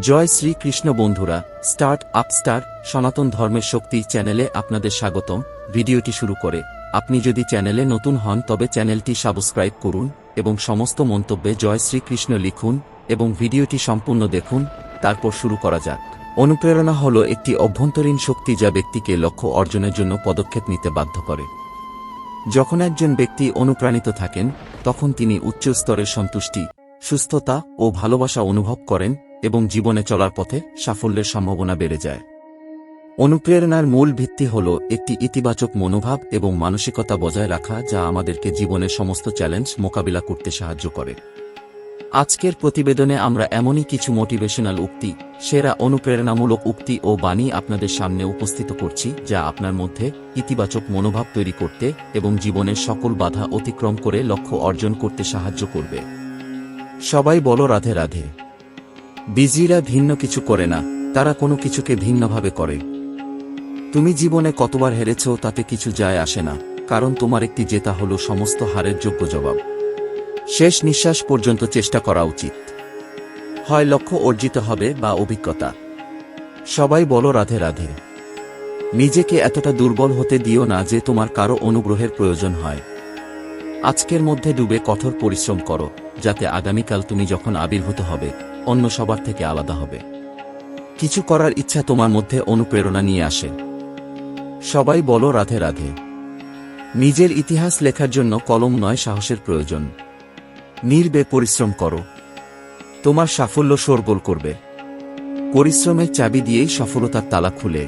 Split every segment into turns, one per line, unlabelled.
জয় শ্রী কৃষ্ণ বন্ধুরা, start up star সনাতন ধর্মের শক্তি চ্যানেলে আপনাদের স্বাগতম। ভিডিওটি শুরু করে, আপনি যদি চ্যানেলে নতুন হন তবে চ্যানেলটি সাবস্ক্রাইব করুন এবং সমস্ত মন্তব্যে জয় শ্রীকৃষ্ণ লিখুন এবং ভিডিওটি সম্পূর্ণ দেখুন, তারপর শুরু করা যাক। অনুপ্রেরণা হল একটি অভ্যন্তরীণ শক্তি যা ব্যক্তিকে লক্ষ্য অর্জনের জন্য পদক্ষেপ নিতে বাধ্য করে। যখন একজন ব্যক্তি অনুপ্রাণিত থাকেন, তখন তিনি উচ্চ স্তরের সন্তুষ্টি, সুস্থতা ও ভালোবাসা অনুভব করেন এবং জীবনে চলার পথে সাফল্যের সম্ভাবনা বেড়ে যায়। অনুপ্রেরণার মূল ভিত্তি হল একটি ইতিবাচক মনোভাব এবং মানসিকতা বজায় রাখা যা আমাদেরকে জীবনের সমস্ত চ্যালেঞ্জ মোকাবিলা করতে সাহায্য করে। আজকের প্রতিবেদনে আমরা এমনই কিছু মোটিভেশনাল উক্তি, সেরা অনুপ্রেরণামূলক উক্তি ও বাণী আপনাদের সামনে উপস্থিত করছি যা আপনার মধ্যে ইতিবাচক মনোভাব তৈরি করতে এবং জীবনের সকল বাধা অতিক্রম করে লক্ষ্য অর্জন করতে সাহায্য করবে। সবাই বলো রাধে রাধে। বিজিরা ভিন্ন কিছু করে না, তারা কোনো কিছুকে ভিন্নভাবে করে। তুমি জীবনে কতবার হেরেছ তাতে কিছু যায় আসে না, কারণ তোমার একটি জেতা হলো সমস্ত হারের যোগ্য জবাব। শেষ নিঃশ্বাস পর্যন্ত চেষ্টা করা উচিত। হয় লক্ষ্য অর্জিত হবে বা অভিজ্ঞতা। সবাই বলো রাধে রাধে। নিজেকে এতটা দুর্বল হতে দিও না যে তোমার কারও অনুগ্রহের প্রয়োজন হয়। আজকের মধ্যে ডুবে কঠোর পরিশ্রম করো, যাতে আগামীকাল তুমি যখন আবির্ভূত হবে অন্য সবার থেকে আলাদা হবে। কিছু করার ইচ্ছা তোমার মধ্যে অনুপ্রেরণা নিয়ে আসে। সবাই বলো রাধে রাধে। নিজের ইতিহাস লেখার জন্য কলম নয়, সাহসের প্রয়োজন। নির্বে পরিশ্রম করো। তোমার সাফল্য শোরগোল করবে। পরিশ্রমের চাবি দিয়েই সফলতার তালা খুলে।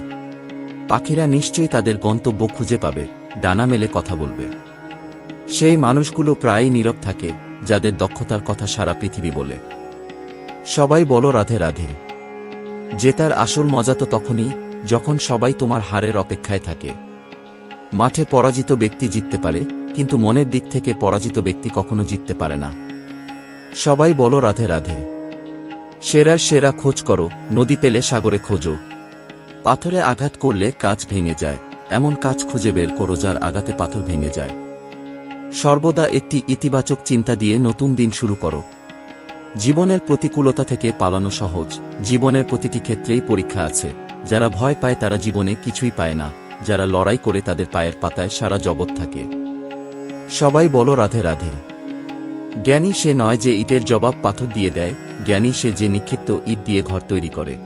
পাখিরা নিশ্চয়ই তাদের গন্তব্য খুঁজে পাবে, ডানা মেলে কথা বলবে। সেই মানুষগুলো প্রায়ই নীরব থাকে, যাদের দক্ষতার কথা সারা পৃথিবী বলে। সবাই বলো রাধে রাধে। জেতার আসল মজা তো তখনই যখন সবাই তোমার হারের অপেক্ষায় থাকে। মাঠে পরাজিত ব্যক্তি জিততে পারে, কিন্তু মনের দিক থেকে পরাজিত ব্যক্তি কখনো জিততে পারে না। সবাই বলো রাধে রাধে। সেরার সেরা খোঁজ করো, নদী পেলে সাগরে খোঁজো। পাথরে আঘাত করলে কাজ ভেঙে যায়, এমন কাজ খুঁজে বের করো যার আঘাতে পাথর ভেঙে যায়। সর্বদা একটি ইতিবাচক চিন্তা দিয়ে নতুন দিন শুরু করো। জীবনের প্রতিকূলতা থেকে পালানো সহজ। জীবনের প্রতিটি ক্ষেত্রেই পরীক্ষা আছে। যারা ভয় পায় তারা জীবনে কিছুই পায় না। যারা লড়াই করে তাদের পায়ের পাতায় সারা জগৎ থাকে। সবাই বলো রাধে রাধে। জ্ঞানী সে নয় যে ইটের জবাব পাথর দিয়ে দেয়। জ্ঞানী সে যে নিক্ষিপ্ত ইট দিয়ে ঘর তৈরি করে।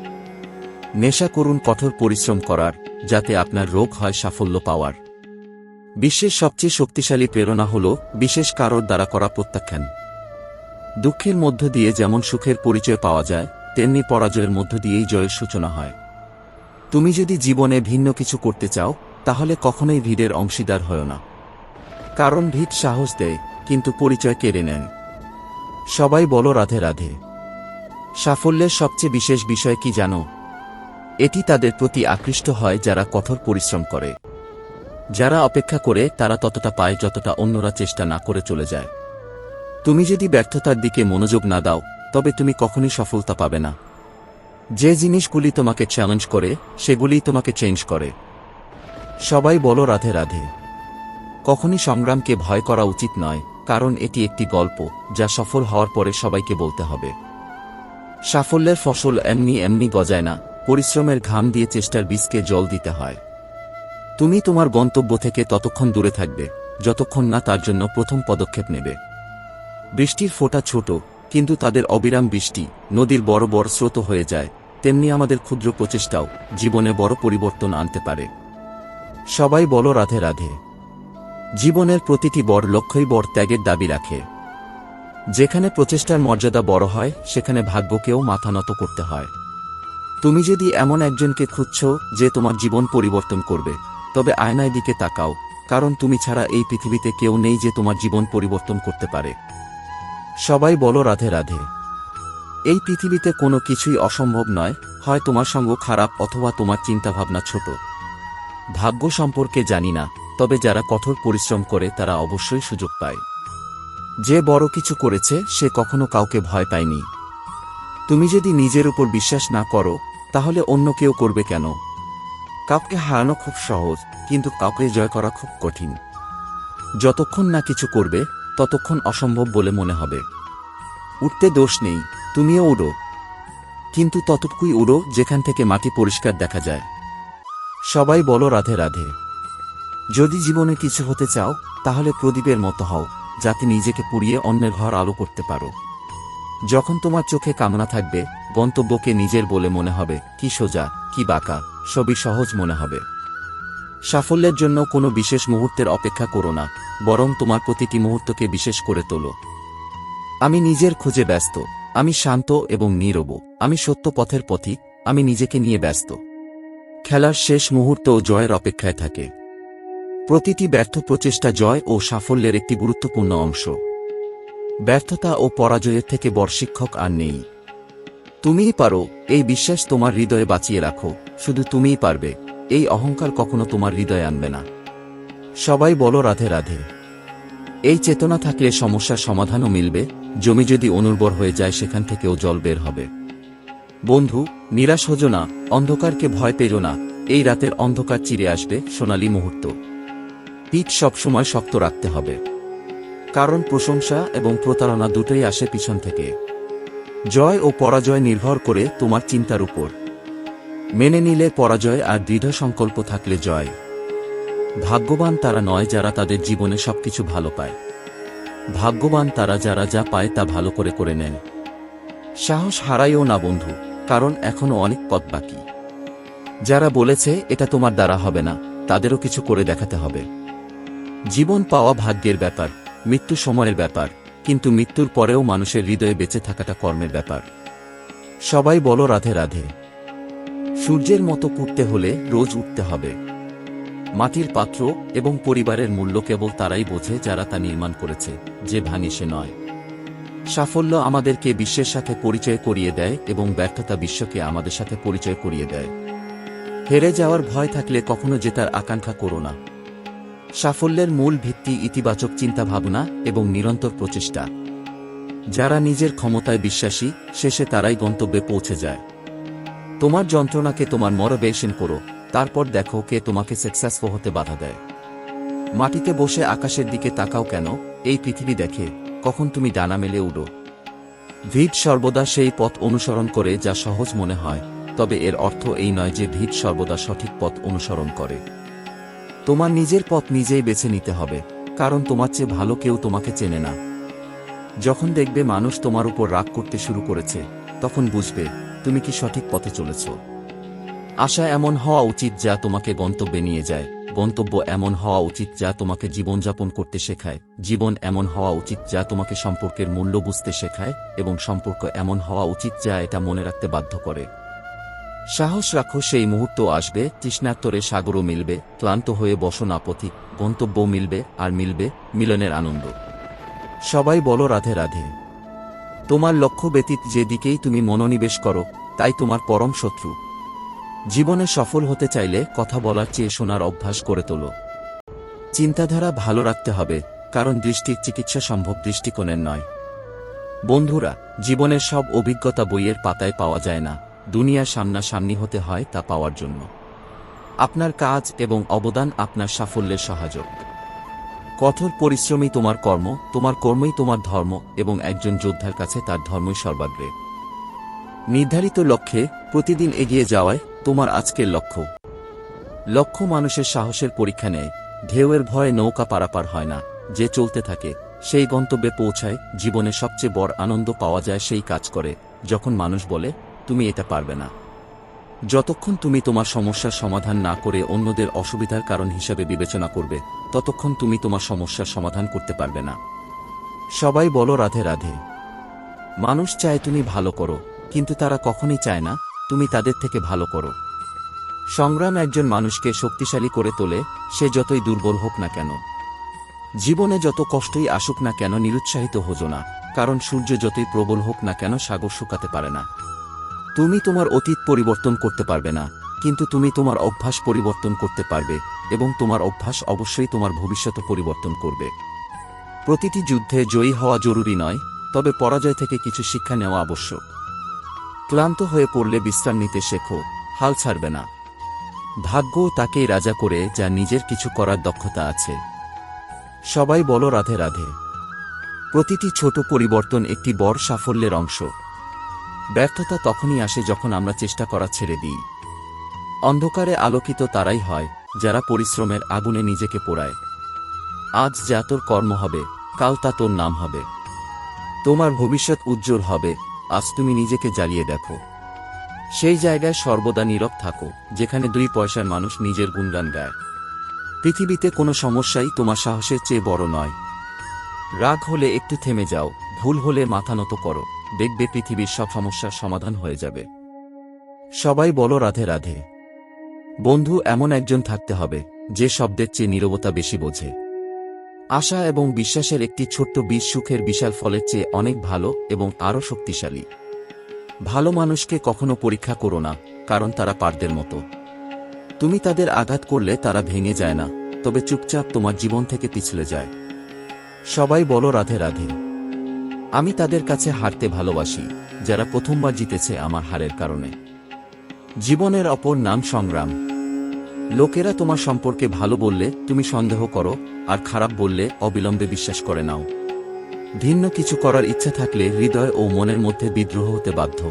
নেশা করুন, কঠোর পরিশ্রম করার, যাতে আপনার রোগ হয় সাফল্য পাওয়ার। বিশ্বের সবচেয়ে শক্তিশালী প্রেরণা হল, বিশেষ কারোর দ্বারা করা প্রত্যাখ্যান। দুঃখের মধ্য দিয়ে যেমন সুখের পরিচয় পাওয়া যায়, তেমনি পরাজয়ের মধ্য দিয়েই জয়ের সূচনা হয়। তুমি যদি জীবনে ভিন্ন কিছু করতে চাও, তাহলে কখনোই ভিড়ের অংশীদার হয় না। কারণ ভিড় সাহস দেয়, কিন্তু পরিচয় কেড়ে নেন সবাই বলো রাধে রাধে। সাফল্যের সবচেয়ে বিশেষ বিষয় কি জানো? এটি তাদের প্রতি আকৃষ্ট হয় যারা কঠোর পরিশ্রম করে। যারা অপেক্ষা করে, তারা ততটা পায় যতটা অন্যরা চেষ্টা না করে চলে যায়। তুমি যদি ব্যর্থতার দিকে মনোযোগ না দাও, তবে তুমি কখনই সফলতা পাবে না। যে জিনিসগুলি তোমাকে চ্যালেঞ্জ করে সেগুলিই তোমাকে চেঞ্জ করে। সবাই বলো রাধে রাধে। কখনই সংগ্রামকে ভয় করা উচিত নয়, কারণ এটি একটি গল্প, যা সফল হওয়ার পরে সবাইকে বলতে হবে। সাফল্যের ফসল এমনি এমনি গজায় না, পরিশ্রমের ঘাম দিয়ে চেষ্টার বীজকে জল দিতে হয়। তুমি তোমার গন্তব্য থেকে ততক্ষণ দূরে থাকবে, যতক্ষণ না তার জন্য প্রথম পদক্ষেপ নেবে। বৃষ্টির ফোঁটা ছোট, কিন্তু তাদের অবিরাম বৃষ্টি, নদীর বড় বড় স্রোত হয়ে যায়, তেমনি আমাদের ক্ষুদ্র প্রচেষ্টাও জীবনে বড় পরিবর্তন আনতে পারে। সবাই বলো রাধে রাধে। জীবনের প্রতিটি বড় লক্ষ্যই বড় ত্যাগের দাবি রাখে। যেখানে প্রচেষ্টার মর্যাদা বড় হয়, সেখানে ভাগ্যকেও মাথা নত করতে হয়। তুমি যদি এমন একজনকে খুঁজছ যে তোমার জীবন পরিবর্তন করবে, তবে আয়নায় দিকে তাকাও, কারণ তুমি ছাড়া এই পৃথিবীতে কেউ নেই যে তোমার জীবন পরিবর্তন করতে পারে। সবাই বলো রাধে রাধে। এই পৃথিবীতে কোনো কিছুই অসম্ভব নয়, হয় তোমার সঙ্গ খারাপ অথবা তোমার চিন্তাভাবনা ছোট। ভাগ্য সম্পর্কে জানি না, তবে যারা কঠোর পরিশ্রম করে তারা অবশ্যই সুযোগ পায়। যে বড় কিছু করেছে, সে কখনো কাউকে ভয় পায়নি। তুমি যদি নিজের উপর বিশ্বাস না করো, তাহলে অন্য কেউ করবে কেন? কাউকে হারানো খুব সহজ, কিন্তু কাউকে জয় করা খুব কঠিন। যতক্ষণ না কিছু করবে ততক্ষণ অসম্ভব বলে মনে হবে। উঠতে দোষ নেই, তুমিও উড়ো। কিন্তু ততটুকুই উড়ো যেখান থেকে মাটি পরিষ্কার দেখা যায়। সবাই বলো রাধে রাধে। যদি জীবনে কিছু হতে চাও, তাহলে প্রদীপের মতো হও, যাতে নিজেকে পুড়িয়ে অন্যের ঘর আলো করতে পারো। যখন তোমার চোখে কামনা থাকবে, গন্তব্যকে নিজের বলে মনে হবে, কি সোজা, কি বাঁকা, সবই সহজ মনে হবে। সাফল্যের জন্য কোনো বিশেষ মুহূর্তের অপেক্ষা করো না, বরং তোমার প্রতিটি মুহূর্তকে বিশেষ করে তোলো। আমি নিজের খোঁজে ব্যস্ত, আমি শান্ত এবং নীরব, আমি সত্য পথের পথিক, আমি নিজেকে নিয়ে ব্যস্ত। খেলার শেষ মুহূর্তও জয়ের অপেক্ষায় থাকে। প্রতিটি ব্যর্থ প্রচেষ্টা জয় ও সাফল্যের একটি গুরুত্বপূর্ণ অংশ। ব্যর্থতা ও পরাজয়ের থেকে বড় শিক্ষক আর নেই। তুমিই পারো, এই বিশ্বাস তোমার হৃদয়ে বাঁচিয়ে রাখো, শুধু তুমিই পারবে। এই অহংকার কখনো তোমার হৃদয়ে আনবে না। সবাই বলো রাধে রাধে। এই চেতনা থাকলে সমস্যার সমাধানও মিলবে, জমি যদি অনুর্বর হয়ে যায়, সেখান থেকেও জল বের হবে। বন্ধু, নিরাশ হজো না, অন্ধকারকে ভয় পেরো না, এই রাতের অন্ধকার চিরে আসবে, সোনালী মুহূর্ত। পিঠ সবসময় শক্ত রাখতে হবে। কারণ প্রশংসা এবং প্রতারণা দুটোই আসে পিছন থেকে। জয় ও পরাজয় নির্ভর করে তোমার চিন্তার উপর। মেনে নিলে পরাজয় আর দৃঢ় সংকল্প থাকলে জয়। ভাগ্যবান তারা নয় যারা তাদের জীবনে সবকিছু ভালো পায়। ভাগ্যবান তারা যারা যা পায় তা ভালো করে করে নেন। সাহস হারাইও না বন্ধু, কারণ এখনও অনেক পথ বাকি। যারা বলেছে, এটা তোমার দ্বারা হবে না, তাদেরও কিছু করে দেখাতে হবে। জীবন পাওয়া ভাগ্যের ব্যাপার, মৃত্যু সময়ের ব্যাপার, কিন্তু মৃত্যুর পরেও মানুষের হৃদয়ে বেঁচে থাকাটা কর্মের ব্যাপার। সবাই বলো, রাধে রাধে। সূর্যের মতো কুটতে হলে রোজ উঠতে হবে। মাটির পাত্র এবং পরিবারের মূল্য কেবল তারাই বোঝে যারা তা নির্মাণ করেছে, যে ভাঙে সে নয়। সাফল্য আমাদেরকে বিশ্বের সাথে পরিচয় করিয়ে দেয় এবং ব্যর্থতা বিশ্বকে আমাদের সাথে পরিচয় করিয়ে দেয়। হেরে যাওয়ার ভয় থাকলে কখনো জেতার আকাঙ্ক্ষা করো না। সাফল্যের মূল ভিত্তি ইতিবাচক চিন্তাভাবনা এবং নিরন্তর প্রচেষ্টা। যারা নিজের ক্ষমতায় বিশ্বাসী, শেষে তারাই গন্তব্যে পৌঁছে যায়। তোমার যন্ত্রণাকে তোমার মরবেশন করো, তারপর দেখো কে তোমাকে সাকসেসফুল হতে বাধা দেয়। মাটিতে বসে আকাশের দিকে তাকাও কেন? এই পৃথিবী দেখে, কখন তুমি ডানা মেলে উড়ো। ভিড় সর্বদা সেই পথ অনুসরণ করে যা সহজ মনে হয়, তবে এর অর্থ এই নয় যে ভিড় সর্বদা সঠিক পথ অনুসরণ করে। তোমার নিজের পথ নিজেই বেছে নিতে হবে, কারণ তোমার চেয়ে ভালো কেউ তোমাকে চেনে না। যখন দেখবে মানুষ তোমার উপর রাগ করতে শুরু করেছে, তখন বুঝবে তুমি কি সঠিক পথে চলেছ? আশা এমন হওয়া উচিত যা তোমাকে গন্তব্যে নিয়ে যায়। গন্তব্য এমন হওয়া উচিত যা তোমাকে জীবনযাপন করতে শেখায়। জীবন এমন হওয়া উচিত যা তোমাকে সম্পর্কের মূল্য বুঝতে শেখায় এবং সম্পর্ক এমন হওয়া উচিত যা এটা মনে রাখতে বাধ্য করে। সাহস রাখো সেই মুহূর্ত আসবে তৃষ্ণাত্তরে সাগরও মিলবে, ক্লান্ত হয়ে বসো না পথিক গন্তব্য মিলবে আর মিলবে মিলনের আনন্দ। সবাই বলো রাধে রাধে। তোমার লক্ষ্য ব্যতীত যেদিকেই তুমি মনোনিবেশ করো, তাই তোমার পরম শত্রু। জীবনে সফল হতে চাইলে কথা বলার চেয়ে শোনার অভ্যাস করে তোলো। চিন্তাধারা ভালো রাখতে হবে, কারণ দৃষ্টির চিকিৎসা সম্ভব দৃষ্টিকোণের নয়। বন্ধুরা, জীবনের সব অভিজ্ঞতা বইয়ের পাতায় পাওয়া যায় না দুনিয়ার সামনাসামনি হতে হয় তা পাওয়ার জন্য। আপনার কাজ এবং অবদান আপনার সাফল্যের সহায়ক। কঠোর পরিশ্রমই তোমার কর্ম, তোমার কর্মই তোমার ধর্ম এবং একজন যোদ্ধার কাছে তার ধর্মই সর্বাগ্রে। নির্ধারিত লক্ষ্যে প্রতিদিন এগিয়ে যাওয়ায় তোমার আজকের লক্ষ্য। লক্ষ্য মানুষের সাহসের পরীক্ষা নেয়, ঢেউয়ের ভয়ে নৌকা পারাপার হয় না, যে চলতে থাকে, সেই গন্তব্যে পৌঁছায়, জীবনে সবচেয়ে বড় আনন্দ পাওয়া যায় সেই কাজ করে, যখন মানুষ বলে, তুমি এটা পারবে না। যতক্ষণ তুমি তোমার সমস্যার সমাধান না করে অন্যদের অসুবিধার কারণ হিসাবে বিবেচনা করবে, ততক্ষণ তুমি তোমার সমস্যার সমাধান করতে পারবে না। সবাই বলো রাধে রাধে। মানুষ চায় তুমি ভালো করো, কিন্তু তারা কখনই চায় না, তুমি তাদের থেকে ভালো করো। সংগ্রাম একজন মানুষকে শক্তিশালী করে তোলে, সে যতই দুর্বল হোক না কেন। জীবনে যত কষ্টই আসুক না কেন, নিরুৎসাহিত হোজো না, কারণ সূর্য যতই প্রবল হোক না কেন, সাগর শুকাতে পারে না। তুমি তোমার অতীত পরিবর্তন করতে পারবে না, কিন্তু তুমি তোমার অভ্যাস পরিবর্তন করতে পারবে এবং তোমার অভ্যাস অবশ্যই তোমার ভবিষ্যৎ পরিবর্তন করবে। প্রতিটি যুদ্ধে জয়ী হওয়া জরুরি নয়, তবে পরাজয় থেকে কিছু শিক্ষা নেওয়া আবশ্যক। ক্লান্ত হয়ে পড়লে বিশ্রাম নিতে শেখো, হাল ছাড়বে না। ভাগ্য তাকেই রাজা করে যা নিজের কিছু করার দক্ষতা আছে। সবাই বলো রাধে রাধে। প্রতিটি ছোট পরিবর্তন একটি বড় সাফল্যের অংশ। ব্যর্থতা তখনই আসে যখন আমরা চেষ্টা করা ছেড়ে দিই। অন্ধকারে আলোকিত তারাই হয়, যারা পরিশ্রমের আগুনে নিজেকে পোড়ায়। আজ যা তোর কর্ম হবে, কাল তা তোর নাম হবে। তোমার ভবিষ্যৎ উজ্জ্বল হবে, আজ তুমি নিজেকে জ্বালিয়ে দেখো। সেই জায়গায় সর্বদা নীরব থাকো, যেখানে দুই পয়সার মানুষ নিজের গুণগান গায়। পৃথিবীতে কোনো সমস্যাই তোমার সাহসের চেয়ে বড় নয়। রাগ হলে একটু থেমে যাও, ভুল হলে মাথা নত করো। দেখবে পৃথিবীর সব সমস্যার সমাধান হয়ে যাবে। সবাই বলো রাধে রাধে। বন্ধু, এমন একজন থাকতে হবে, যে শব্দের চেয়ে নীরবতা বেশি বোঝে। আশা এবং বিশ্বাসের একটি ছোট্ট বীজ সুখের বিশাল ফলের চেয়ে অনেক ভালো এবং আরও শক্তিশালী। ভালো মানুষকে কখনো পরীক্ষা করো না, কারণ তারা পারদের মতো। তুমি তাদের আঘাত করলে তারা ভেঙে যায় না, তবে চুপচাপ তোমার জীবন থেকে পিছলে যায়। সবাই বলো রাধে রাধে। আমি তাদের কাছে হারতে ভালোবাসি, যারা প্রথমবার জিতেছে আমার হারের কারণে। জীবনের অপর নাম সংগ্রাম। লোকেরা তোমার সম্পর্কে ভালো বললে তুমি সন্দেহ করো, আর খারাপ বললে অবিলম্বে বিশ্বাস করে নাও। ভিন্ন কিছু করার ইচ্ছা থাকলে হৃদয় ও মনের মধ্যে বিদ্রোহ হতে বাধ্য।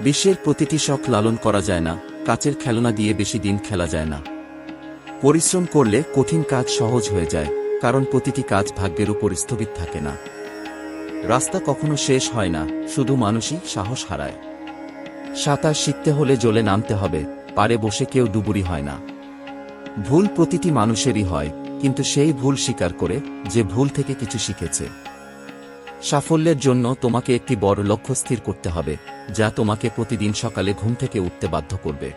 বিশ্বের প্রতিটি শখ লালন করা যায় না, কাচের খেলনা দিয়ে বেশি দিন খেলা যায় না। পরিশ্রম করলে কঠিন কাজ সহজ হয়ে যায়, কারণ প্রতিটি কাজ ভাগ্যের উপর স্থগিত থাকে না। রাস্তা কখনো শেষ হয় না, শুধু মানুষই সাহস হারায়। সাঁতার শিখতে হলে জলে নামতে হবে পারে বসে কেউ ডুবুরি হয় না। ভুল প্রতিটি মানুষেরই হয়, কিন্তু সেই ভুল স্বীকার করে যে ভুল থেকে কিছু শিখেছে। সাফল্যের জন্য তোমাকে একটি বড় লক্ষ্য স্থির করতে হবে, যা তোমাকে প্রতিদিন সকালে ঘুম থেকে উঠতে বাধ্য করবে।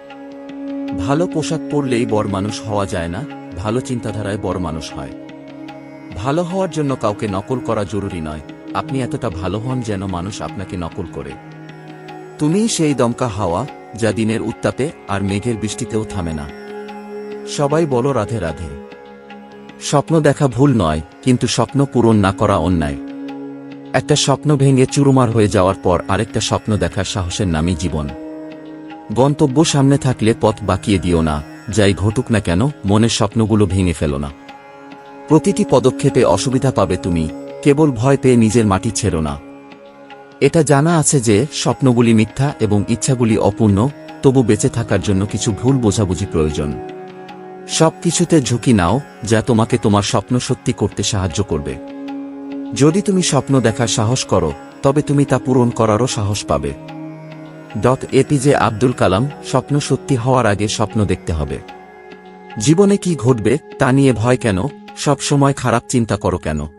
ভালো পোশাক পরলেই বড় মানুষ হওয়া যায় না, ভালো চিন্তাধারায় বড় মানুষ হয়। ভালো হওয়ার জন্য কাউকে নকল করা জরুরি নয় আপনি এতটা ভালো হন যেন মানুষ আপনাকে নকল করে। তুমি সেই দমকা হাওয়া যা দিনের উত্তাপে আর মেঘের বৃষ্টিতেও থামে না। সবাই বলো রাধে রাধে। স্বপ্ন দেখা ভুল নয়, কিন্তু স্বপ্ন পূরণ না করা অন্যায়। একটা স্বপ্ন ভেঙে চুরুমার হয়ে যাওয়ার পর আরেকটা স্বপ্ন দেখার সাহসের নামই জীবন। গন্তব্য সামনে থাকলে পথ বাকিয়ে দিও না, যাই ঘটুক না কেন, মনের স্বপ্নগুলো ভেঙে ফেলো না। প্রতিটি পদক্ষেপে অসুবিধা পাবে তুমি কেবল ভয় পেয়ে নিজের মাটি ছেড়ো না। এটা জানা আছে যে, স্বপ্নগুলি মিথ্যা এবং ইচ্ছাগুলি অপূর্ণ, তবু বেঁচে থাকার জন্য কিছু ভুল বোঝাবুঝি প্রয়োজন। সব কিছুতে ঝুঁকি নাও, যা তোমাকে তোমার স্বপ্ন সত্যি করতে সাহায্য করবে। যদি তুমি স্বপ্ন দেখার সাহস করো, তবে তুমি তা পূরণ করারও সাহস পাবে। ডট এপিজে আব্দুল কালাম, স্বপ্ন সত্যি হওয়ার আগে স্বপ্ন দেখতে হবে। জীবনে কি ঘটবে, তা নিয়ে ভয় কেন? সব সময় খারাপ চিন্তা করো কেন?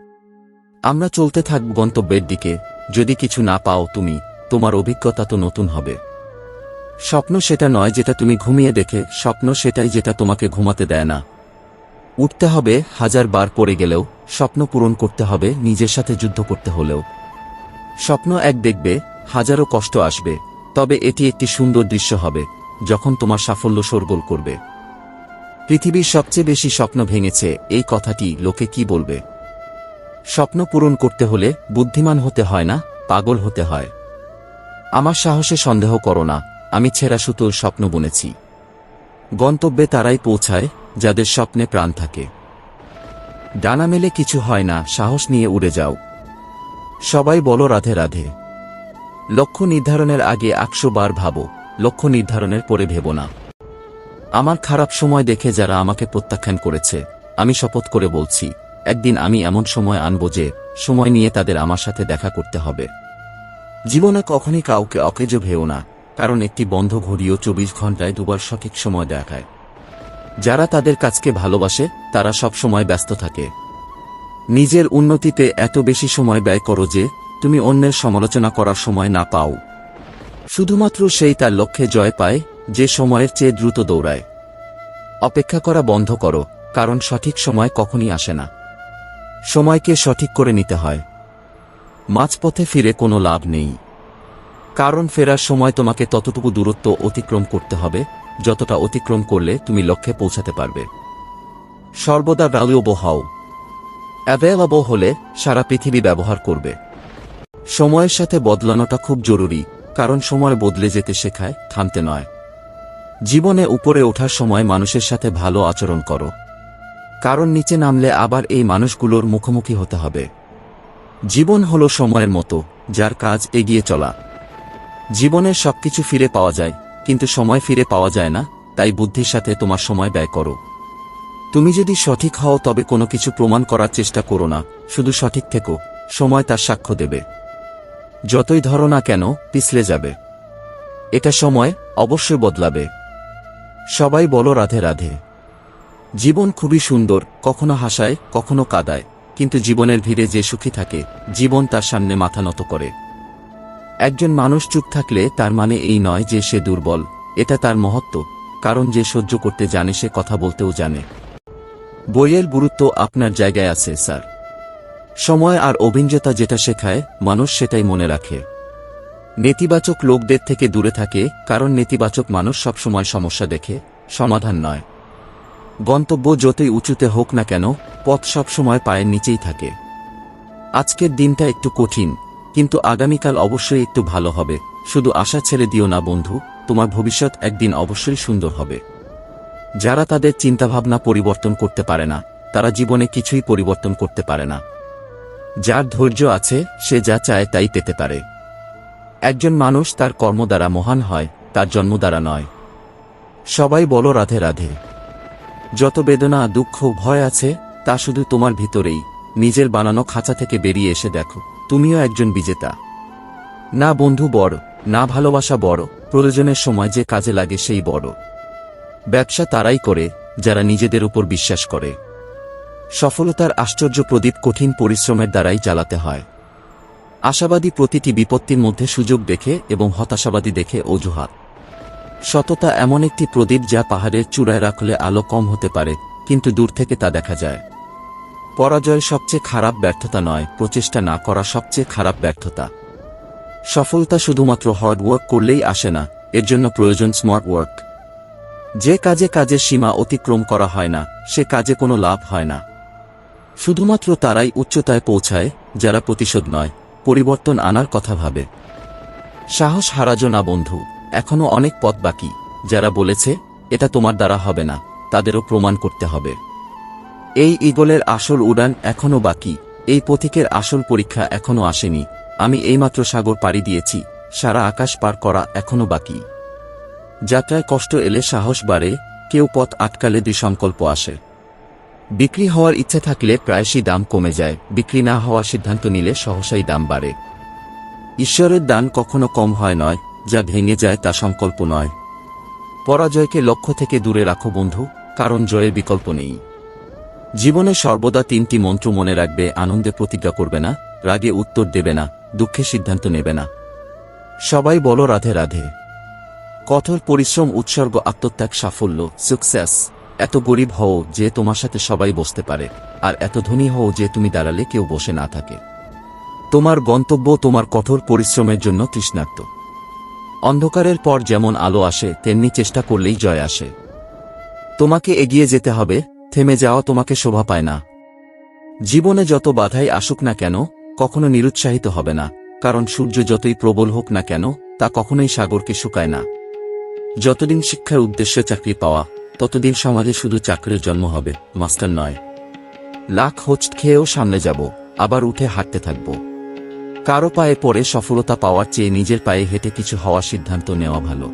আমরা চলতে থাকব গন্তব্যের দিকে, যদি কিছু না পাও তুমি, তোমার অভিজ্ঞতা তো নতুন হবে। স্বপ্ন সেটা নয় যেটা তুমি ঘুমিয়ে দেখে, স্বপ্ন সেটাই যেটা তোমাকে ঘুমাতে দেয় না। উঠতে হবে হাজার বার পড়ে গেলেও, স্বপ্ন পূরণ করতে হবে নিজের সাথে যুদ্ধ করতে হলেও। স্বপ্ন এক দেখবে, হাজারো কষ্ট আসবে, তবে এটি একটি সুন্দর দৃশ্য হবে, যখন তোমার সাফল্য সরগোল করবে। পৃথিবীর সবচেয়ে বেশি স্বপ্ন ভেঙেছে, এই কথাটি লোকে কি বলবে? স্বপ্ন পূরণ করতে হলে বুদ্ধিমান হতে হয় না, পাগল হতে হয়। আমার সাহসে সন্দেহ করো না, আমি ছেঁড়া সুতোর স্বপ্ন বুনেছি। গন্তব্যে তারাই পৌঁছায়, যাদের স্বপ্নে প্রাণ থাকে। ডানা মেলে কিছু হয় না, সাহস নিয়ে উড়ে যাও। সবাই বলো রাধে রাধে। লক্ষ্য নির্ধারণের আগে একশো বার ভাবো, লক্ষ্য নির্ধারণের পরে ভেব না। আমার খারাপ সময় দেখে যারা আমাকে প্রত্যাখ্যান করেছে, আমি শপথ করে বলছি একদিন আমি এমন সময় আনব যে, সময় নিয়ে তাদের আমার সাথে দেখা করতে হবে। জীবনে কখনই কাউকে অকেজ ভেও না, কারণ একটি বন্ধ ঘড়িও চব্বিশ ঘন্টায় দুবার সঠিক সময় দেখায়। যারা তাদের কাজকে ভালোবাসে, তারা সব সময় ব্যস্ত থাকে। নিজের উন্নতিতে এত বেশি সময় ব্যয় করো যে, তুমি অন্যের সমালোচনা করার সময় না পাও। শুধুমাত্র সেই তার লক্ষ্যে জয় পায়, যে সময়ের চেয়ে দ্রুত দৌড়ায়। অপেক্ষা করা বন্ধ করো, কারণ সঠিক সময় কখনই আসে না। সময়কে সঠিক করে নিতে হয়। মাঝপথে ফিরে কোনো লাভ নেই। কারণ ফেরার সময় তোমাকে ততটুকু দূরত্ব অতিক্রম করতে হবে, যতটা অতিক্রম করলে তুমি লক্ষ্যে পৌঁছাতে পারবে। সর্বদা ভ্যালুয়েবল হও। অ্যাভেলেবল হলে সারা পৃথিবী ব্যবহার করবে। সময়ের সাথে বদলানোটা খুব জরুরি, কারণ সময় বদলে যেতে শেখায়, থামতে নয়। জীবনে উপরে ওঠার সময় মানুষের সাথে ভালো আচরণ করো। কারণ নিচে নামলে আবার এই মানুষগুলোর মুখোমুখি হতে হবে। জীবন হলো সময়ের মতো, যার কাজ এগিয়ে চলা। জীবনের সবকিছু ফিরে পাওয়া যায়, কিন্তু সময় ফিরে পাওয়া যায় না, তাই বুদ্ধির সাথে তোমার সময় ব্যয় করো। তুমি যদি সঠিক হও তবে কোনো কিছু প্রমাণ করার চেষ্টা করো না, শুধু সঠিক থেকো, সময় তার সাক্ষ্য দেবে। যতই ধরো না কেন, পিছলে যাবে। এটা সময় অবশ্যই বদলাবে। সবাই বলো রাধে রাধে। জীবন খুবই সুন্দর, কখনো হাসায়, কখনো কাদায়, কিন্তু জীবনের ভিড়ে যে সুখী থাকে, জীবন তার সামনে মাথা নত করে। একজন মানুষ চুপ থাকলে তার মানে এই নয় যে সে দুর্বল, এটা তার মহত্ব, কারণ যে সহ্য করতে জানে সে কথা বলতেও জানে। বইয়ের গুরুত্ব আপনার জায়গায় আছে, স্যার। সময় আর অভিজ্ঞতা যেটা শেখায়, মানুষ সেটাই মনে রাখে। নেতিবাচক লোকদের থেকে দূরে থাকে, কারণ নেতিবাচক মানুষ সবসময় সমস্যা দেখে, সমাধান নয়। গন্তব্য যতই উঁচুতে হোক না কেন, পথ সবসময় পায়ের নিচেই থাকে। আজকের দিনটা একটু কঠিন, কিন্তু আগামীকাল অবশ্যই একটু ভালো হবে। শুধু আশা ছেড়ে দিও না বন্ধু, তোমার ভবিষ্যৎ একদিন অবশ্যই সুন্দর হবে। যারা তাদের চিন্তাভাবনা পরিবর্তন করতে পারে না, তারা জীবনে কিছুই পরিবর্তন করতে পারে না। যার ধৈর্য আছে, সে যা চায় তাই পেতে পারে। একজন মানুষ তার কর্ম দ্বারা মহান হয়, তার জন্ম দ্বারা নয়। সবাই বলো রাধে রাধে। যত বেদনা, দুঃখ ভয় আছে, তা শুধু তোমার ভিতরেই। নিজের বানানো খাঁচা থেকে বেরিয়ে এসে দেখো, তুমিও একজন বিজেতা। না বন্ধু বড়, না ভালোবাসা বড়, প্রয়োজনের সময় যে কাজে লাগে সেই বড়। ব্যবসা তারাই করে, যারা নিজেদের উপর বিশ্বাস করে। সফলতার আশ্চর্য প্রদীপ কঠিন পরিশ্রমের দ্বারাই জ্বালাতে হয়। আশাবাদী প্রতিটি বিপত্তির মধ্যে সুযোগ দেখে এবং হতাশাবাদী দেখে অজুহাত। সততা এমন একটি প্রদীপ যা পাহাড়ের চূড়ায় রাখলে আলো কম হতে পারে, কিন্তু দূর থেকে তা দেখা যায়। পরাজয় সবচেয়ে খারাপ ব্যর্থতা নয়, প্রচেষ্টা না করা সবচেয়ে খারাপ ব্যর্থতা। সফলতা শুধুমাত্র হার্ড ওয়ার্ক করলেই আসে না, এর জন্য প্রয়োজন স্মার্ট ওয়ার্ক যে কাজে কাজের সীমা অতিক্রম করা হয় না, সে কাজে কোনো লাভ হয় না। শুধুমাত্র তারাই উচ্চতায় পৌঁছায়, যারা প্রতিশোধ নয়, পরিবর্তন আনার কথা ভাবে। সাহস হারাজো না বন্ধু। এখনও অনেক পথ বাকি। যারা বলেছে, এটা তোমার দ্বারা হবে না, তাদেরও প্রমাণ করতে হবে। এই ইগলের আসল উড়ান এখনও বাকি, এই পথিকের আসল পরীক্ষা এখনও আসেনি। আমি এইমাত্র সাগর পাড়ি দিয়েছি, সারা আকাশ পার করা এখনও বাকি। যাত্রায় কষ্ট এলে সাহস বাড়ে, কেউ পথ আটকালে সংকল্প আসে। বিক্রি হওয়ার ইচ্ছে থাকলে প্রায়শই দাম কমে যায়, বিক্রি না হওয়ার সিদ্ধান্ত নিলে সহসাই দাম বাড়ে। ঈশ্বরের দান কখনো কম হয় নয় যা ভেঙে যায় তা সংকল্প নয়। পরাজয়কে লক্ষ্য থেকে দূরে রাখো, বন্ধু, কারণ জয়ের বিকল্প নেই। জীবনে সর্বদা তিনটি মন্ত্র মনে রাখবে, আনন্দে প্রতিজ্ঞা করবে না, রাগে উত্তর দেবে না, দুঃখে সিদ্ধান্ত নেবে না। সবাই বলো, রাধে রাধে। কঠোর পরিশ্রম, উৎসর্গ, আত্মত্যাগ, সাফল্য সুকসেস এত গরিব হও যে তোমার সাথে সবাই বসতে পারে, আর এত ধনী হও যে তুমি দাঁড়ালে কেউ বসে না থাকে। তোমার গন্তব্য, তোমার কঠোর পরিশ্রমের জন্য তৃষ্ণার্ত। অন্ধকারের পর যেমন আলো আসে, তেমনি চেষ্টা করলেই জয় আসে। তোমাকে এগিয়ে যেতে হবে, থেমে যাওয়া তোমাকে শোভা পায় না। জীবনে যত বাধাই আসুক না কেন, কখনো নিরুৎসাহিত হবে না, কারণ সূর্য যতই প্রবল হোক না কেন, তা কখনোই সাগরকে শুকায় না। যতদিন শিক্ষার উদ্দেশ্যে চাকরি পাওয়া, ততদিন সমাজে শুধু চাকরির জন্ম হবে, মাস্টার নয়। লাখ হোস্ট খেয়েও সামনে যাব, আবার উঠে হাঁটতে থাকব। কারও পায়ে পড়ে সফলতা পাওয়ার চেয়ে নিজের পায়ে হেঁটে কিছু হওয়ার সিদ্ধান্ত নেওয়া ভালো।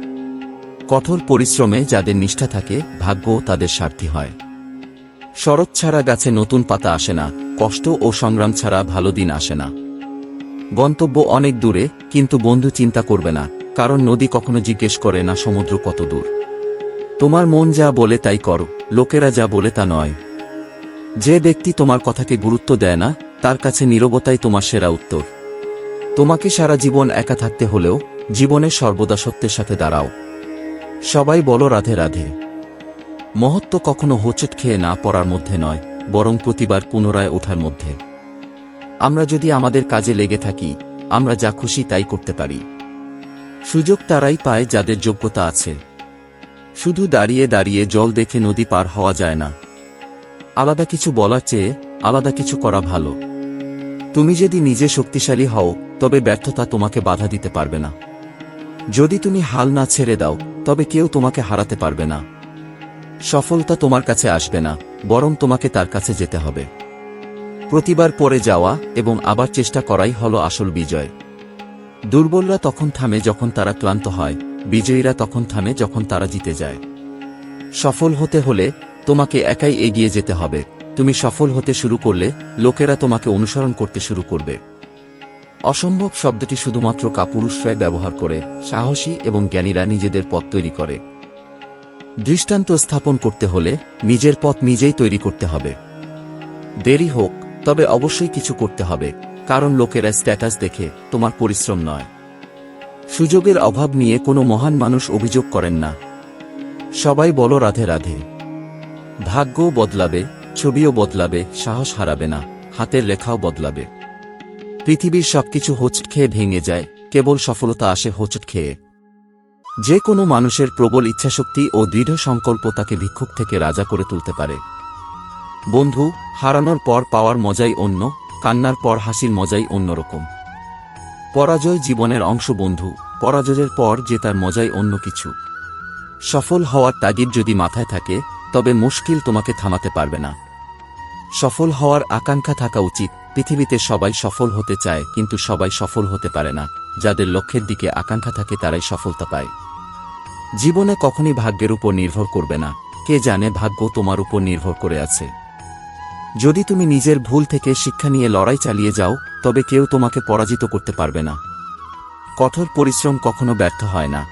কঠোর পরিশ্রমে যাদের নিষ্ঠা থাকে ভাগ্য তাদের স্বার্থী হয়। শরৎ ছাড়া গাছে নতুন পাতা আসে না, কষ্ট ও সংগ্রাম ছাড়া ভালো দিন আসে না। গন্তব্য অনেক দূরে, কিন্তু বন্ধু চিন্তা করবে না, কারণ নদী কখনো জিজ্ঞেস করে না সমুদ্র কত দূর। তোমার মন যা বলে তাই করো, লোকেরা যা বলে তা নয়। যে ব্যক্তি তোমার কথাকে গুরুত্ব দেয় না, তার কাছে নীরবতাই তোমার সেরা উত্তর। তোমাকে সারা জীবন একা থাকতে হলেও জীবনে সর্বদা সত্যের সাথে দাঁড়াও। সবাই বলো রাধে রাধে। মহত্ব কখনো হোচট খেয়ে না পড়ার মধ্যে নয়, বরং প্রতিবার পুনরায় ওঠার মধ্যে। আমরা যদি আমাদের কাজে লেগে থাকি, আমরা যা খুশি তাই করতে পারি। সুযোগ তারাই পায় যাদের যোগ্যতা আছে। শুধু দাঁড়িয়ে দাঁড়িয়ে জল দেখে নদী পার হওয়া যায় না। আলাদা কিছু বলার চেয়ে আলাদা কিছু করা ভালো। তুমি যদি নিজে শক্তিশালী হও তবে ব্যর্থতা তোমাকে বাধা দিতে পারবে না। যদি তুমি হাল না ছেড়ে দাও, তবে কেউ তোমাকে হারাতে পারবে না। সফলতা তোমার কাছে আসবে না, বরং তোমাকে তার কাছে যেতে হবে। প্রতিবার পরে যাওয়া এবং আবার চেষ্টা করাই হল আসল বিজয়। দুর্বলরা তখন থামে যখন তারা ক্লান্ত হয়, বিজয়ীরা তখন থামে যখন তারা জিতে যায়। সফল হতে হলে তোমাকে একাই এগিয়ে যেতে হবে। তুমি সফল হতে শুরু করলে লোকেরা তোমাকে অনুসরণ করতে শুরু করবে। অসম্ভব শব্দটি শুধুমাত্র কাপুরুষরাই ব্যবহার করে, সাহসী এবং জ্ঞানীরা নিজেদের পথ তৈরি করে। দৃষ্টান্ত স্থাপন করতে হলে নিজের পথ নিজেই তৈরি করতে হবে। দেরি হোক, তবে অবশ্যই কিছু করতে হবে, কারণ লোকেরা স্ট্যাটাস দেখে তোমার পরিশ্রম নয়। সুযোগের অভাব নিয়ে কোনো মহান মানুষ অভিযোগ করেন না। সবাই বলো রাধে রাধে। ভাগ্যও বদলাবে, ছবিও বদলাবে, সাহস হারাবে না, হাতের লেখাও বদলাবে। পৃথিবীর সবকিছু হোঁচট খেয়ে ভেঙে যায়, কেবল সফলতা আসে হোঁচট খেয়ে। যে কোনো মানুষের প্রবল ইচ্ছাশক্তি ও দৃঢ় সংকল্প তাকে ভিক্ষুক থেকে রাজা করে তুলতে পারে। বন্ধু, হারানোর পর পাওয়ার মজাই অন্য, কান্নার পর হাসির মজাই অন্যরকম। পরাজয় জীবনের অংশ বন্ধু, পরাজয়ের পর জেতার মজাই অন্য কিছু। সফল হওয়ার তাগিদ যদি মাথায় থাকে, তবে মুশকিল তোমাকে থামাতে পারবে না। সফল হওয়ার আকাঙ্ক্ষা থাকা উচিত। পৃথিবীতে সবাই সফল হতে চায়, কিন্তু সবাই সফল হতে পারে না। যাদের লক্ষ্যের দিকে আকাঙ্ক্ষা থাকে, তারাই সফলতা পায়। জীবনে কখনই ভাগ্যের উপর নির্ভর করবে না। কে জানে ভাগ্য তোমার উপর নির্ভর করে আছে। যদি তুমি নিজের ভুল থেকে শিক্ষা নিয়ে লড়াই চালিয়ে যাও, তবে কেউ তোমাকে পরাজিত করতে পারবে না। কঠোর পরিশ্রম কখনো ব্যর্থ হয় না।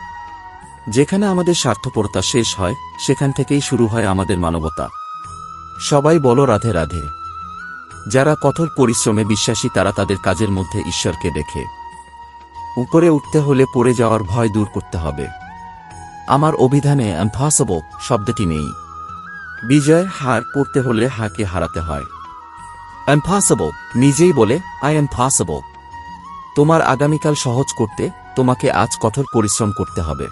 যেখানে আমাদের স্বার্থপরতা শেষ হয়, সেখান থেকেই শুরু হয় আমাদের মানবতা। সবাই বলো রাধে রাধে। যারা কঠোর পরিশ্রমে বিশ্বাসী, তারা তাদের কাজের মধ্যে ঈশ্বরকে দেখে। উপরে উঠতে হলে পড়ে যাওয়ার ভয় দূর করতে হবে। আমার অভিধানে ইম্পসিবল শব্দটি নেই। বিজয় হার পড়তে হলে হাকে হারাতে হয়। ইম্পসিবল নিজেই বলে আই এম পসিবল তোমার আগামীকাল সহজ করতে তোমাকে আজ কঠোর পরিশ্রম করতে হবে।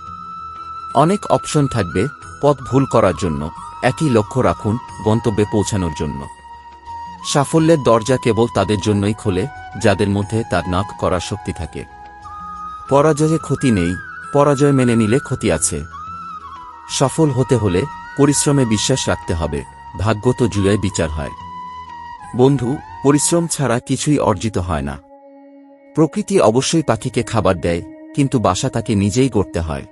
অনেক অপশন থাকবে পথ ভুল করার জন্য। একই লক্ষ্য রাখুন গন্তব্যে পৌঁছানোর জন্য। সাফল্যের দরজা কেবল তাদের জন্যই খোলে, যাদের মধ্যে তার নাক করার শক্তি থাকে। পরাজয়ে ক্ষতি নেই, পরাজয় মেনে নিলে ক্ষতি আছে। সফল হতে হলে পরিশ্রমে বিশ্বাস রাখতে হবে, ভাগ্য তো জুয়ায় বিচার হয়। বন্ধু, পরিশ্রম ছাড়া কিছুই অর্জিত হয় না। প্রকৃতি অবশ্যই পাখিকে খাবার দেয়, কিন্তু বাসা তাকে নিজেই গড়তে হয়।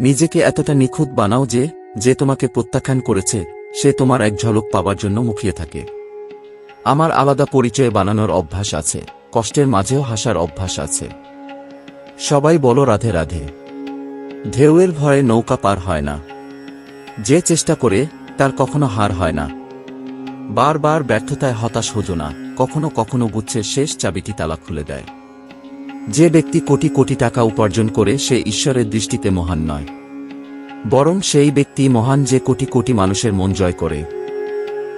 নিজেকে এতটা নিখুঁত বানাও যে যে তোমাকে প্রত্যাখ্যান করেছে, সে তোমার এক ঝলক পাবার জন্য মুখিয়ে থাকে। আমার আলাদা পরিচয় বানানোর অভ্যাস আছে, কষ্টের মাঝেও হাসার অভ্যাস আছে। সবাই বলো রাধে রাধে। ঢেউয়ের ভয়ে নৌকা পার হয় না। যে চেষ্টা করে, তার কখনো হার হয় না। বারবার ব্যর্থতায় হতাশ হজো না, কখনো কখনো গুচ্ছের শেষ চাবিটি তালা খুলে দেয়। যে ব্যক্তি কোটি কোটি টাকা উপার্জন করে, সে ঈশ্বরের দৃষ্টিতে মহান নয়। বরং সেই ব্যক্তি মহান যে কোটি কোটি মানুষের মন জয় করে।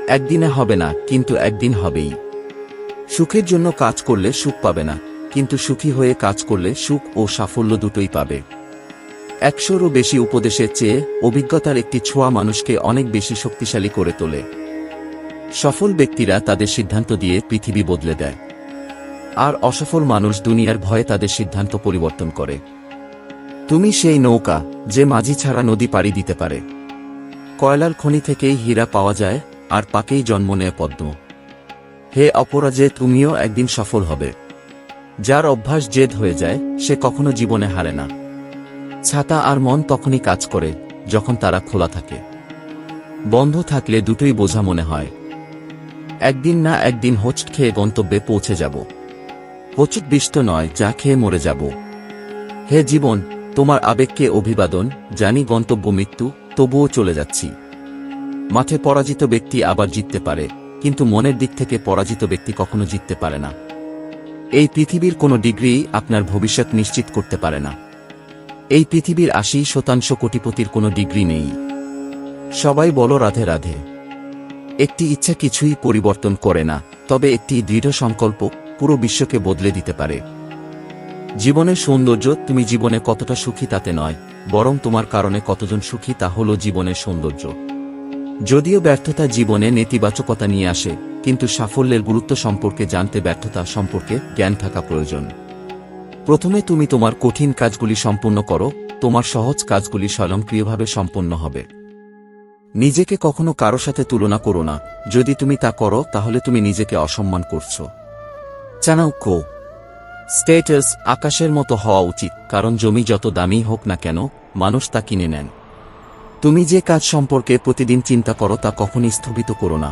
একদিনে হবে না, কিন্তু একদিন হবেই। সুখের জন্য কাজ করলে সুখ পাবে না, কিন্তু সুখী হয়ে কাজ করলে সুখ ও সাফল্য দুটোই পাবে। একশোরও বেশি উপদেশের চেয়ে অভিজ্ঞতার একটি ছোঁয়া মানুষকে অনেক বেশি শক্তিশালী করে তোলে। সফল ব্যক্তিরা তাদের সিদ্ধান্ত দিয়ে পৃথিবী বদলে দেয়। আর অসফল মানুষ দুনিয়ার ভয়ে তাদের সিদ্ধান্ত পরিবর্তন করে। তুমি সেই নৌকা, যে মাঝি ছাড়া নদী পাড়ি দিতে পারে। কয়লার খনি থেকেই হীরা পাওয়া যায়, আর পাকেই জন্ম নেয় পদ্ম। হে অপরাজে, তুমিও একদিন সফল হবে। যার অভ্যাস জেদ হয়ে যায়, সে কখনো জীবনে হারে না। ছাতা আর মন তখনই কাজ করে, যখন তারা খোলা থাকে। বন্ধ থাকলে দুটোই বোঝা মনে হয়। একদিন না একদিন হোঁচট খেয়ে গন্তব্যে পৌঁছে যাব। হোঁচট বিষ্ট নয় যা খেয়ে মরে যাব। হে জীবন তোমার আবেগকে অভিবাদন, জানি গন্তব্য মৃত্যু, তবুও চলে যাচ্ছি। মাঠে পরাজিত ব্যক্তি আবার জিততে পারে, কিন্তু মনের দিক থেকে পরাজিত ব্যক্তি কখনো জিততে পারে না। এই পৃথিবীর কোনো ডিগ্রি আপনার ভবিষ্যৎ নিশ্চিত করতে পারে না। এই পৃথিবীর আশি শতাংশ কোটিপতির কোনো ডিগ্রি নেই। সবাই বলো রাধে রাধে। একটি ইচ্ছা কিছুই পরিবর্তন করে না, তবে একটি দৃঢ় সংকল্প পুরো বিশ্বকে বদলে দিতে পারে। জীবনের সৌন্দর্য তুমি জীবনে কতটা সুখী তাতে নয়, বরং তোমার কারণে কতজন সুখী তা হল জীবনের সৌন্দর্য। যদিও ব্যর্থতা জীবনে নেতিবাচকতা নিয়ে আসে, কিন্তু সাফল্যের গুরুত্ব সম্পর্কে জানতে ব্যর্থতা সম্পর্কে জ্ঞান থাকা প্রয়োজন। প্রথমে তুমি তোমার কঠিন কাজগুলি সম্পূর্ণ করো, তোমার সহজ কাজগুলি স্বয়ংক্রিয়ভাবে সম্পন্ন হবে। নিজেকে কখনো কারও সাথে তুলনা করো না, যদি তুমি তা করো তাহলে তুমি নিজেকে অসম্মান করছ। চানাউক্য স্টেটাস আকাশের মতো হওয়া উচিত, কারণ জমি যত দামি হোক না কেন, মানুষ তা কিনে নেন। তুমি যে কাজ সম্পর্কে প্রতিদিন চিন্তা করো তা কখনই স্থগিত করো না।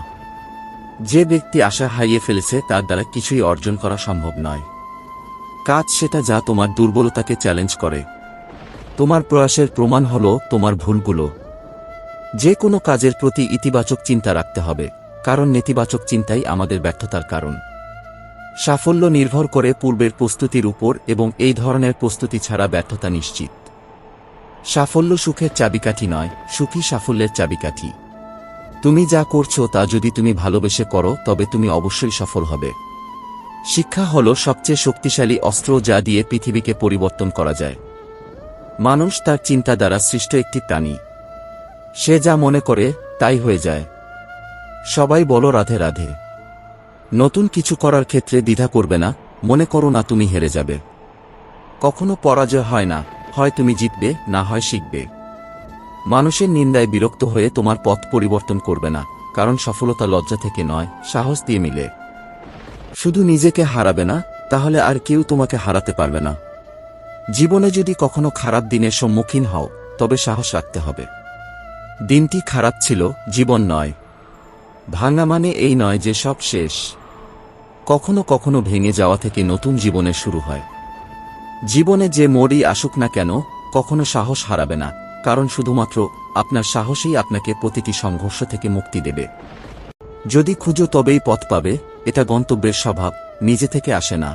যে ব্যক্তি আশা হারিয়ে ফেলেছে তার দ্বারা কিছুই অর্জন করা সম্ভব নয়। কাজ সেটা যা তোমার দুর্বলতাকে চ্যালেঞ্জ করে। তোমার প্রয়াসের প্রমাণ হল তোমার ভুলগুলো। যে কোনো কাজের প্রতি ইতিবাচক চিন্তা রাখতে হবে, কারণ নেতিবাচক চিন্তাই আমাদের ব্যর্থতার কারণ। সাফল্য নির্ভর করে পূর্বের প্রস্তুতির উপর এবং এই ধরনের প্রস্তুতি ছাড়া ব্যর্থতা নিশ্চিত। সাফল্য সুখের চাবিকাঠি নয় সুখী সাফল্যের চাবিকাঠি। তুমি যা করছ তা যদি তুমি ভালোবেসে করো, তবে তুমি অবশ্যই সফল হবে। শিক্ষা হল সবচেয়ে শক্তিশালী অস্ত্র যা দিয়ে পৃথিবীকে পরিবর্তন করা যায়। মানুষ তার চিন্তা দ্বারা সৃষ্ট একটি প্রাণী। সে যা মনে করে, তাই হয়ে যায়। সবাই বলো রাধে রাধে। নতুন কিছু করার ক্ষেত্রে দ্বিধা করবে না, মনে করো না তুমি হেরে যাবে। কখনো পরাজয় হয় না, হয় তুমি জিতবে, না হয় শিখবে। মানুষের নিন্দায় বিরক্ত হয়ে তোমার পথ পরিবর্তন করবে না, কারণ সফলতা লজ্জা থেকে নয়, সাহস দিয়ে মিলে। শুধু নিজেকে হারাবে না, তাহলে আর কেউ তোমাকে হারাতে পারবে না। জীবনে যদি কখনো খারাপ দিনের সম্মুখীন হও, তবে সাহস রাখতে হবে। দিনটি খারাপ ছিল, জীবন নয়। ভাঙা মানে এই নয় যে সব শেষ। কখনো কখনো ভেঙে যাওয়া থেকে নতুন জীবনের শুরু হয়। জীবনে যে মোড়ই আসুক না কেন, কখনো সাহস হারাবে না, কারণ শুধুমাত্র আপনার সাহসই আপনাকে প্রতিটি সংঘর্ষ থেকে মুক্তি দেবে। যদি খুঁজো তবেই পথ পাবে, এটা গন্তব্যের স্বভাব, নিজে থেকে আসে না।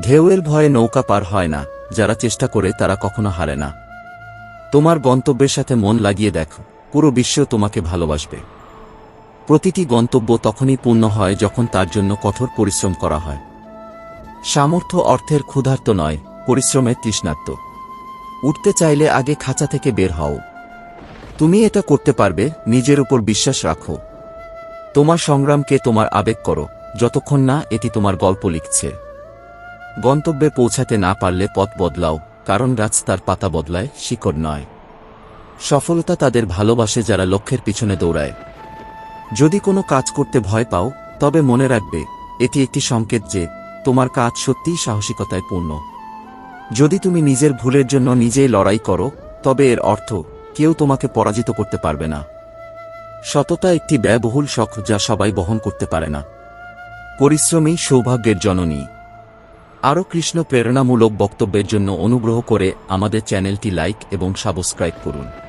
ঢেউয়ের ভয়ে নৌকা পার হয় না, যারা চেষ্টা করে তারা কখনো হারে না। তোমার গন্তব্যের সাথে মন লাগিয়ে দেখো, পুরো বিশ্ব তোমাকে ভালোবাসবে। প্রতিটি গন্তব্য তখনই পূর্ণ হয় যখন তার জন্য কঠোর পরিশ্রম করা হয়। সামর্থ্য অর্থের ক্ষুধার্ত নয়, পরিশ্রমের তৃষ্ণার্ত। উঠতে চাইলে আগে খাঁচা থেকে বের হও। তুমি এটা করতে পারবে, নিজের উপর বিশ্বাস রাখো। তোমার সংগ্রামকে তোমার আবেগ করো, যতক্ষণ না এটি তোমার গল্প লিখছে। গন্তব্যে পৌঁছাতে না পারলে পথ বদলাও, কারণ রাস্তার পাতা বদলায়, শিকড় নয়। সফলতা তাদের ভালোবাসে যারা লক্ষ্যের পিছনে দৌড়ায়। যদি কোনো কাজ করতে ভয় পাও, তবে মনে রাখবে, এটি একটি সংকেত যে, তোমার কাজ সত্যিই সাহসিকতায় পূর্ণ। যদি তুমি নিজের ভুলের জন্য নিজেই লড়াই করো, তবে এর অর্থ, কেউ তোমাকে পরাজিত করতে পারবে না। সততা একটি ব্যয়বহুল শখ যা সবাই বহন করতে পারে না। পরিশ্রমী সৌভাগ্যের জননী। আরও কৃষ্ণ প্রেরণামূলক বক্তব্যের জন্য অনুগ্রহ করে আমাদের চ্যানেলটি লাইক এবং সাবস্ক্রাইব করুন।